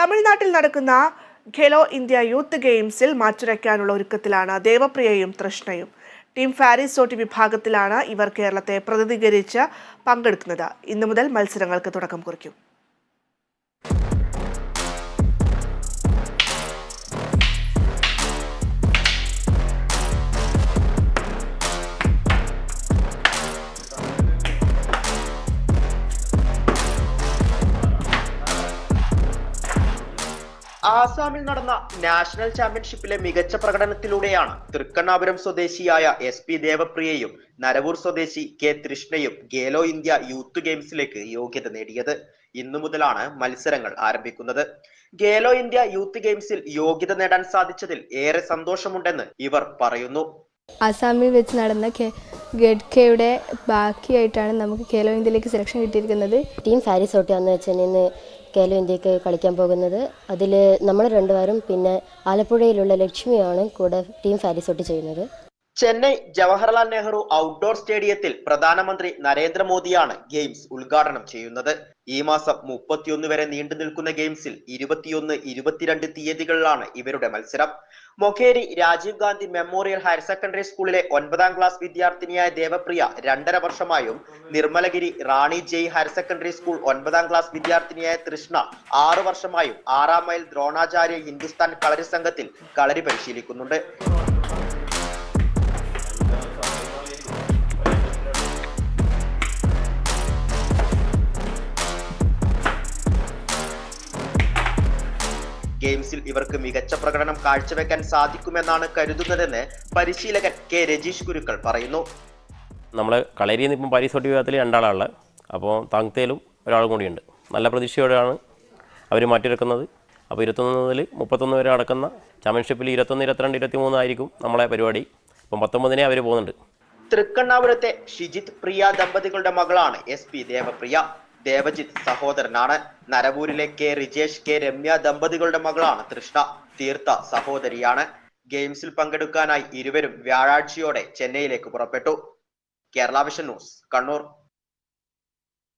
തമിഴ്നാട്ടിൽ നടക്കുന്ന Khelo India youth ഗെയിംസിൽ മാറ്റുരയ്ക്കാനുള്ള ഒരുക്കത്തിലാണ് ദേവപ്രിയയും തൃഷ്ണയും. ടീം ഫാരിസോട്ടി വിഭാഗത്തിലാണ് ഇവർ കേരളത്തെ പ്രതിനിധീകരിച്ച് പങ്കെടുക്കുന്നത്. ഇന്നു മുതൽ മത്സരങ്ങൾക്ക് തുടക്കം കുറിക്കും. ആസാമിൽ നടന്ന നാഷണൽ ചാമ്പ്യൻഷിപ്പിലെ മികച്ച പ്രകടനത്തിലൂടെയാണ് തൃക്കണ്ണാപുരം സ്വദേശിയായ എസ് പി ദേവപ്രിയയും നരവൂർ സ്വദേശി കെ തൃഷ്ണയും ഗേലോ ഇന്ത്യ യൂത്ത് ഗെയിംസിലേക്ക് യോഗ്യത നേടിയത്. ഇന്നു മുതലാണ് മത്സരങ്ങൾ ആരംഭിക്കുന്നത്. ഗേലോ ഇന്ത്യ യൂത്ത് ഗെയിംസിൽ യോഗ്യത നേടാൻ സാധിച്ചതിൽ ഏറെ സന്തോഷമുണ്ടെന്ന് ഇവർ പറയുന്നു. ആസാമിൽ വെച്ച് നടന്ന ഗഡ്കയുടെ ബാക്കിയായിട്ടാണ് നമുക്ക് ഖേലോ ഇന്ത്യയിലേക്ക് സെലക്ഷൻ കിട്ടിയിരിക്കുന്നത്. ടീം ഫാരിസ് ഓട്ടിയാന്ന് വെച്ചാൽ ഇന്ന് കേരള ഇന്ത്യയ്ക്ക് കളിക്കാൻ പോകുന്നത്. അതിൽ നമ്മൾ രണ്ടുപേരും പിന്നെ ആലപ്പുഴയിലുള്ള ലക്ഷ്മിയാണ് കൂടെ ടീം ഫാരിസോട്ട് ചെയ്യുന്നത്. ചെന്നൈ ജവഹർലാൽ നെഹ്റു ഔട്ട്ഡോർ സ്റ്റേഡിയത്തിൽ പ്രധാനമന്ത്രി നരേന്ദ്രമോദിയാണ് ഗെയിംസ് ഉദ്ഘാടനം ചെയ്യുന്നത്. ഈ മാസം മുപ്പത്തിയൊന്ന് വരെ നീണ്ടു നിൽക്കുന്ന ഗെയിംസിൽ ഇരുപത്തിയൊന്ന് ഇരുപത്തിരണ്ട് തീയതികളിലാണ് ഇവരുടെ മത്സരം. Mokeri Rajiv Gandhi memorial higher secondary സ്കൂളിലെ ഒൻപതാം ക്ലാസ് വിദ്യാർത്ഥിനിയായ ദേവപ്രിയ രണ്ടര വർഷമായും Nirmalagiri Rani Jai higher secondary school ഒൻപതാം ക്ലാസ് വിദ്യാർത്ഥിനിയായ തൃഷ്ണ ആറു വർഷമായും ആറാം മൈൽ ദ്രോണാചാര്യ ഹിന്ദുസ്ഥാൻ കളരി സംഘത്തിൽ കളരി പരിശീലിക്കുന്നുണ്ട്. ഗെയിംസിൽ ഇവർക്ക് മികച്ച പ്രകടനം കാഴ്ചവെക്കാൻ സാധിക്കുമെന്നാണ് കരുതുന്നതെന്ന് പരിശീലകൻ കെ രജീഷ് ഗുരുക്കൾ പറയുന്നു. നമ്മൾ കളരിയിൽ നിന്ന് ഇപ്പം പാരീസ് വിഭാഗത്തിൽ രണ്ടാളാണുള്ളത്. അപ്പോൾ താങ്തയിലും ഒരാളും കൂടിയുണ്ട്. നല്ല പ്രതീക്ഷയോടെയാണ് അവർ മാറ്റിയെടുക്കുന്നത്. അപ്പോൾ ഇരുപത്തൊന്ന് മുതൽ മുപ്പത്തൊന്ന് വരെ അടക്കുന്ന ചാമ്പ്യൻഷിപ്പിൽ ഇരുപത്തൊന്ന് ഇരുപത്തിരണ്ട് ഇരുപത്തി ആയിരിക്കും നമ്മളെ പരിപാടി. അപ്പം പത്തൊമ്പതിനെ അവർ പോകുന്നുണ്ട്. തൃക്കണ്ണാപുരത്തെ ഷിജിത് പ്രിയ ദമ്പതികളുടെ മകളാണ് എസ് പി ദേവപ്രിയ. ദേവജിത്ത് സഹോദരനാണ്. നരവൂരിലെ കെ. റിജേഷ് കെ. രമ്യ ദമ്പതികളുടെ മകളാണ് തൃഷ്ണ. തീർത്ഥ സഹോദരിയാണ്. ഗെയിംസിൽ പങ്കെടുക്കാനായി ഇരുവരും വ്യാഴാഴ്ചയോടെ ചെന്നൈയിലേക്ക് പുറപ്പെട്ടു. Kerala vision news Kannur.